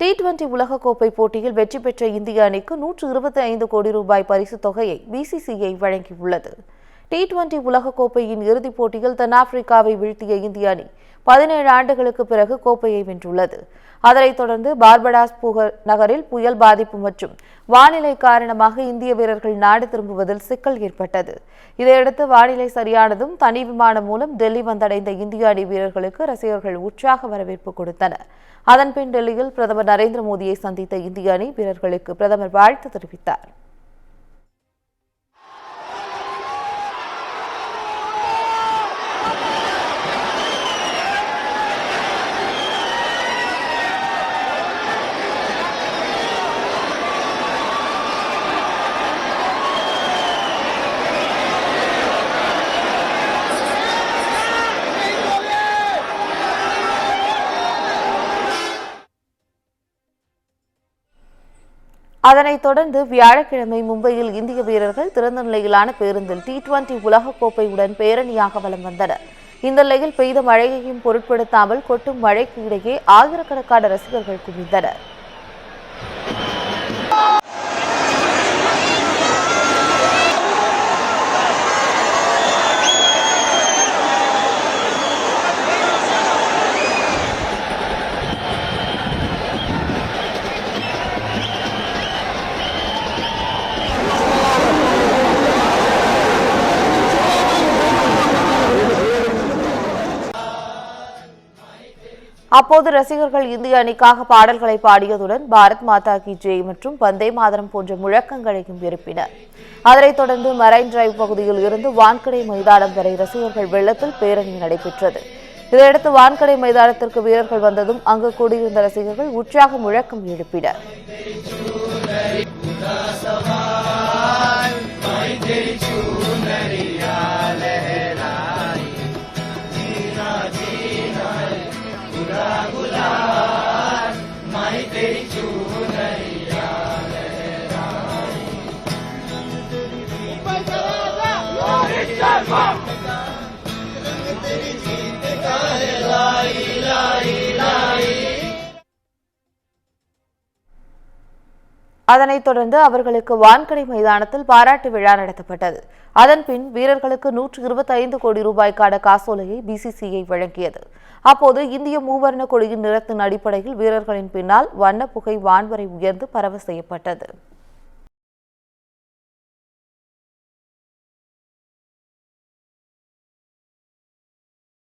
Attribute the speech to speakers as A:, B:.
A: T twenty உலகக்கோப்பை போட்டியில் வெற்றி பெற்ற இந்திய அணிக்கு நூற்று இருபத்தி ஐந்து கோடி ரூபாய் பரிசுத் தொகையை பிசிசிஐ வழங்கியுள்ளது. டி டுவெண்டி உலகக்கோப்பையின் இறுதிப் போட்டியில் தென்னாப்பிரிக்காவை வீழ்த்திய இந்திய அணி பதினேழு ஆண்டுகளுக்கு பிறகு கோப்பையை வென்றுள்ளது. அதனைத் தொடர்ந்து பார்படாஸ் புகர் நகரில் புயல் பாதிப்பு மற்றும் வானிலை காரணமாக இந்திய வீரர்கள் நாடு திரும்புவதில் சிக்கல் ஏற்பட்டது. இதையடுத்து வானிலை சரியானதும் தனி விமானம் மூலம் டெல்லி வந்தடைந்த இந்திய அணி வீரர்களுக்கு ரசிகர்கள் உற்சாக வரவேற்பு கொடுத்தனர். அதன்பின் டெல்லியில் பிரதமர் நரேந்திர மோடியை சந்தித்த இந்திய அணி வீரர்களுக்கு பிரதமர் வாழ்த்து தெரிவித்தார். அதனைத் தொடர்ந்து வியாழக்கிழமை மும்பையில் இந்திய வீரர்கள் திறந்த நிலையிலான பேருந்தில் டி டுவெண்டி உலகக்கோப்பையுடன் பேரணியாக வலம் வந்தனர். இந்த நிலையில் பெய்த மழையையும் பொருட்படுத்தாமல் கொட்டும் மழைக்கு இடையே ஆயிரக்கணக்கான ரசிகர்கள் குவிந்தனர். அப்போது ரசிகர்கள் இந்திய அணிக்காக பாடல்களை பாடியதுடன் பாரத் மாதா கி ஜெய் மற்றும் வந்தே மாதரம் போன்ற முழக்கங்களையும் எழுப்பினர் அதனைத் தொடர்ந்து மரைன் டிரைவ் பகுதியில் இருந்து வான்கடை மைதானம் வரை ரசிகர்கள் வெள்ளத்தில் பேரணி நடைபெற்றது. இதையடுத்து வான்கடை மைதானத்திற்கு வீரர்கள் வந்ததும் அங்கு கூடியிருந்த ரசிகர்கள் உற்சாக முழக்கம் எழுப்பினர். அதனைத் தொடர்ந்து அவர்களுக்கு வான்கடை மைதானத்தில் பாராட்டு விழா நடத்தப்பட்டது. அதன்பின் வீரர்களுக்கு நூற்று இருபத்தி ஐந்து கோடி ரூபாய்க்கான காசோலையை பிசிசிஐ வழங்கியது. அப்போது இந்திய மூவர்ண கொடியின் நிறத்தின் அடிப்படையில் வீரர்களின் பின்னால் வண்ண புகை வான்வரை உயர்ந்து பரவ செய்யப்பட்டது.